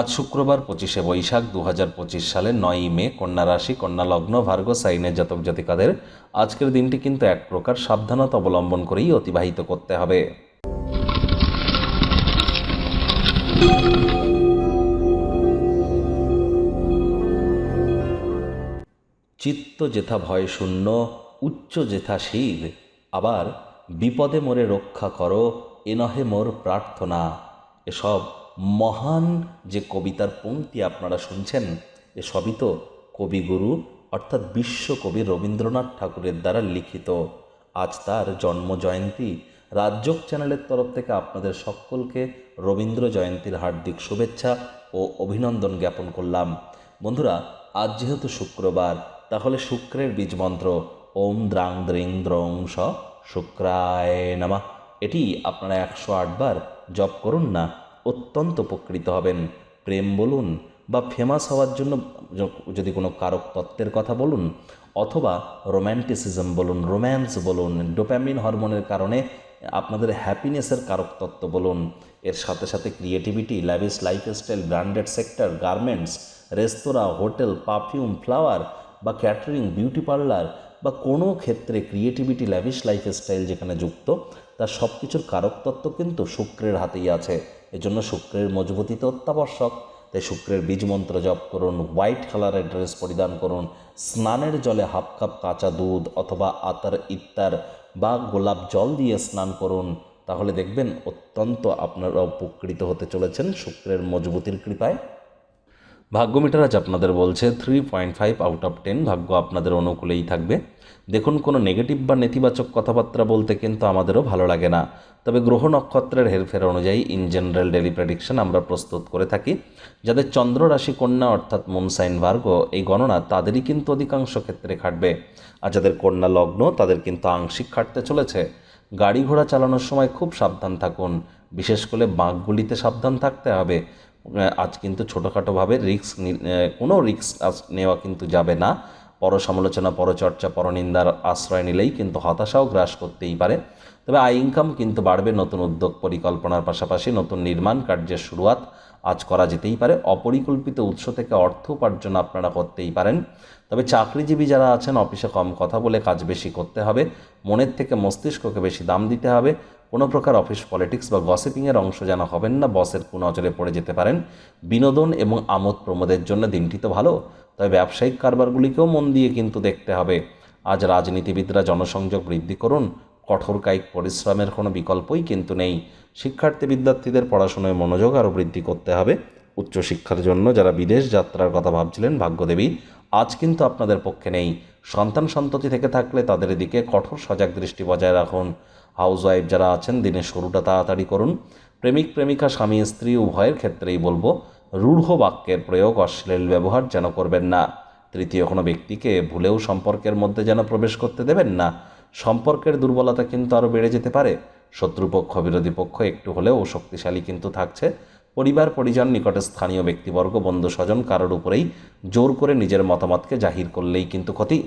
আজ শুক্রবার পঁচিশে বৈশাখ দু হাজার পঁচিশ সালের নয়ই মে, কন্যা রাশি, কন্যা লগ্ন, ভার্গ, সাইনের জাতক জাতিকাদের আজকের দিনটি কিন্তু এক প্রকার সাবধানতা অবলম্বন করেই অতিবাহিত করতে হবে। চিত্ত যেথা ভয় শূন্য, উচ্চ যেথা শির, আবার বিপদে মোরে রক্ষা করো, এ নহে মোর প্রার্থনা। এসব মহান যে কবিতার পংক্তি আপনারা শুনছেন এসবই তো কবিগুরু, অর্থাৎ বিশ্বকবি রবীন্দ্রনাথ ঠাকুরের দ্বারা লিখিত। আজ তার জন্ম জয়ন্তী। রাজ্যক চ্যানেলের তরফ থেকে আপনাদের সকলকে রবীন্দ্র জয়ন্তীর হার্দিক শুভেচ্ছা ও অভিনন্দন জ্ঞাপন করলাম। বন্ধুরা, আজ যেহেতু শুক্রবার, তাহলে শুক্রের বীজ মন্ত্র, ওম দ্রাং দ্রিং দ্রং স শুক্রায় নামা। এটি আপনারা একশো আটবার জপ করুন না অত্যন্ত উপকৃত হবেন। প্রেম বলুন বা ফেমাস হওয়ার জন্য যদি কোনো কারক তত্ত্বের কথা বলুন, অথবা রোম্যান্টিসিজম বলুন রোম্যান্স বলুন ডোপ্যামিন হরমোনের কারণে আপনাদের হ্যাপিনেসের কারক তত্ত্ব বলুন। এর সাথে সাথে creativity lavish lifestyle branded sector garments রেস্তোরাঁ হোটেল পারফিউম ফ্লাওয়ার বা ক্যাটারিং বিউটি পার্লার বা কোনো ক্ষেত্রে ক্রিয়েটিভিটি ল্যাভিশ লাইফস্টাইল যেখানে যুক্ত, তার সব কিছুর কারক তত্ত্ব কিন্তু শুক্রের হাতেই আছে। এজন্য শুক্রের মজবুতি তো অত্যাবশ্যক। তাই শুক্রের বীজ মন্ত্র জপ করুন হোয়াইট কালারের ড্রেস পরিধান করুন, স্নানের জলে হাফ কাপ কাঁচা দুধ অথবা আতার ইত্তার বা গোলাপ জল দিয়ে স্নান করুন। তাহলে দেখবেন অত্যন্ত আপনারা উপকৃত হতে চলেছেন শুক্রের মজবুতির কৃপায়। ভাগ্য মিটার আজ আপনাদের বলছে three point five out of ten ভাগ্য আপনাদের অনুকূলেই থাকবে। দেখুন, কোনো নেগেটিভ বা নেতিবাচক কথাবার্তা বলতে কিন্তু আমাদেরও ভালো লাগে না। তবে গ্রহ নক্ষত্রের হেরফের অনুযায়ী ইন জেনারেল ডেলি প্রেডিকশন আমরা প্রস্তুত করে থাকি। যাদের চন্দ্র রাশি কন্যা অর্থাৎ মুন সাইন ভার্গ, এই গণনা তাদেরই কিন্তু অধিকাংশ ক্ষেত্রে খাটবে। আর যাদের কন্যা লগ্ন, তাদের কিন্তু আংশিক খাটতে চলেছে। গাড়ি ঘোড়া চালানোর সময় খুব সাবধান থাকুন। বিশেষ করে বাঁকগুলিতে সাবধান থাকতে হবে। আজ কিন্তু ছোটোখাটোভাবে রিস্ক কোনো রিস্ক নেওয়া কিন্তু যাবে না। পর সমালোচনা পরচর্চা, পরনিন্দার আশ্রয় নিলেই কিন্তু হতাশাও গ্রাস করতেই পারে। তবে আয় ইনকাম কিন্তু বাড়বে, নতুন উদ্যোগ পরিকল্পনার পাশাপাশি নতুন নির্মাণ কার্যের শুরুয়াত আজ করা যেতেই পারে। অপরিকল্পিত উৎস থেকে অর্থ উপার্জন আপনারা করতেই পারেন। তবে চাকরিজীবী যারা আছেন, অফিসে কম কথা বলে কাজ বেশি করতে হবে। মনের থেকে মস্তিষ্ককে বেশি দাম দিতে হবে। কোনো প্রকার অফিস পলিটিক্স বা গসিপিংয়ের অংশ যেন হবেন না, বসের কুনজরে পড়ে যেতে পারেন। বিনোদন এবং আমোদ প্রমোদের জন্য দিনটি তো ভালো, তবে ব্যবসায়িক কারবারগুলিকেও মন দিয়ে কিন্তু দেখতে হবে। আজ রাজনীতিবিদরা জনসংযোগ বৃদ্ধি করুন, কঠোর কায়িক পরিশ্রমের কোনো বিকল্পই কিন্তু নেই। শিক্ষার্থী বিদ্যার্থীদের পড়াশোনায় মনোযোগ আরও বৃদ্ধি করতে হবে। উচ্চশিক্ষার জন্য যারা বিদেশ যাত্রার কথা ভাবছিলেন, ভাগ্যদেবী, আজ কিন্তু আপনাদের পক্ষে নেই। সন্তান সন্ততি থেকে থাকলে তাদের দিকে কঠোর সজাগ দৃষ্টি বজায় রাখুন। হাউস ওয়াইফ যারা আছেন, দিনের শুরুটা তাড়াতাড়ি করুন। প্রেমিক, প্রেমিকা, স্বামী, স্ত্রী, উভয়ের ক্ষেত্রেই বলব, রূঢ় বাক্যের প্রয়োগ অশ্লীল ব্যবহার যেন করবেন না। তৃতীয়, কোনো ব্যক্তিকে ভুলেও সম্পর্কের মধ্যে যেন প্রবেশ করতে দেবেন না। সম্পর্কের দুর্বলতা কিন্তু আরও বেড়ে যেতে পারে। শত্রুপক্ষ, বিরোধী পক্ষ একটু হলেও শক্তিশালী কিন্তু থাকছে। পরিবার, পরিজন, নিকটে স্থানীয় ব্যক্তিবর্গ বন্ধু স্বজন কারোর উপরেই জোর করে নিজের মতামতকে জাহির করলেই কিন্তু ক্ষতি।